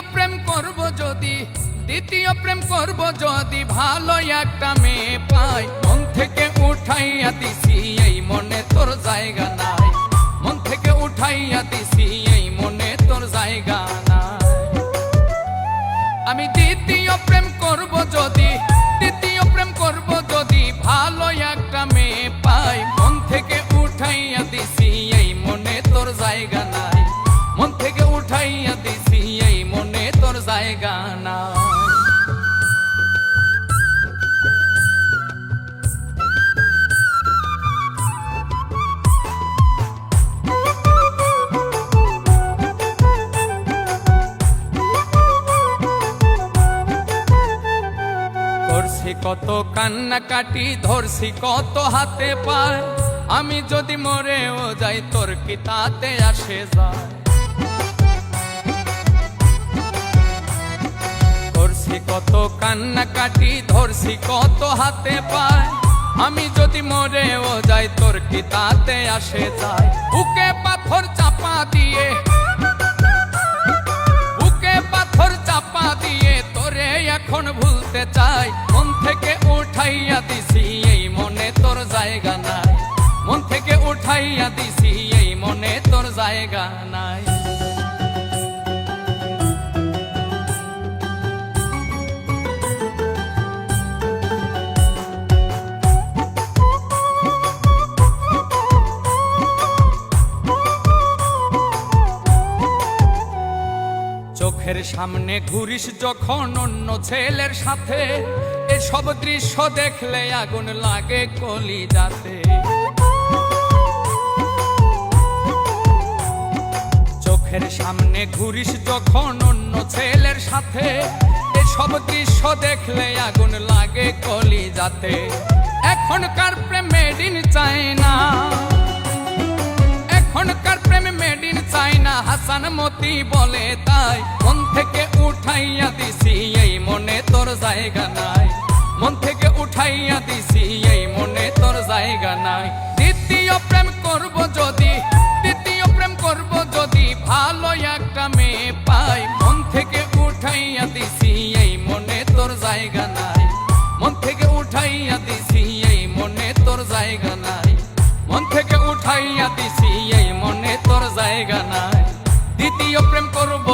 দ্বিতীয় প্রেম করব যদি, দ্বিতীয় প্রেম করব যদি ভালো একটা মেয়ে পাই। মন থেকে উঠাইয়া দিছি, এই মনে তোর জায়গা নাই। মন থেকে উঠাইয়া দিছি, এই মনে তোর জায়গা নাই। আমি দ্বিতীয় করছি কত কান্না কাটি ধরছি কত হাতে পায়। আমি যদি মরেও যাই, তোর কি তাতে আসে যায়? করছি কত কান্না কাটি ধরছি কত হাতে পায়। আমি যদি মরেও যাই, তোর কি তাতে আসে যায়? বুকে পাথর চাপা দিয়ে, বুকে পাথর চাপা দিয়ে তোরে এখন ভুলতে চাই। জায়গা নাই। মন থেকে উঠাইয়া দিছি এই মনে তোর জায়গা নাই। সামনে ঘুরিস যখন অন্য ছেলের সাথে। এসব দৃশ্য দেখলে আগুন লাগে কলি যাতে চোখের সামনে ঘুরিস যখন অন্য ছেলের সাথে। এসব দৃশ্য দেখলে আগুন লাগে কলি যাতে এখনকার প্রেম মেড ইন চায়না এখনকার প্রেমে মেড ইন চাইনা হাসান মতি বলে তাই। জায়গা নাই। মন থেকে উঠাইয়া দিছি, এই মনে তোর জায়গা নাই। দ্বিতীয় প্রেম করব যদি দ্বিতীয় প্রেম করব যদি, ভালো একটা মেয়ে পাই। মন থেকে উঠাইয়া দিছি, এই মনে তোর জায়গা নাই। মন থেকে উঠাইয়া দিছি, এই মনে তোর জায়গা নাই। মন থেকে উঠাইয়া দিছি, এই মনে তোর জায়গা নাই। দ্বিতীয় প্রেম করব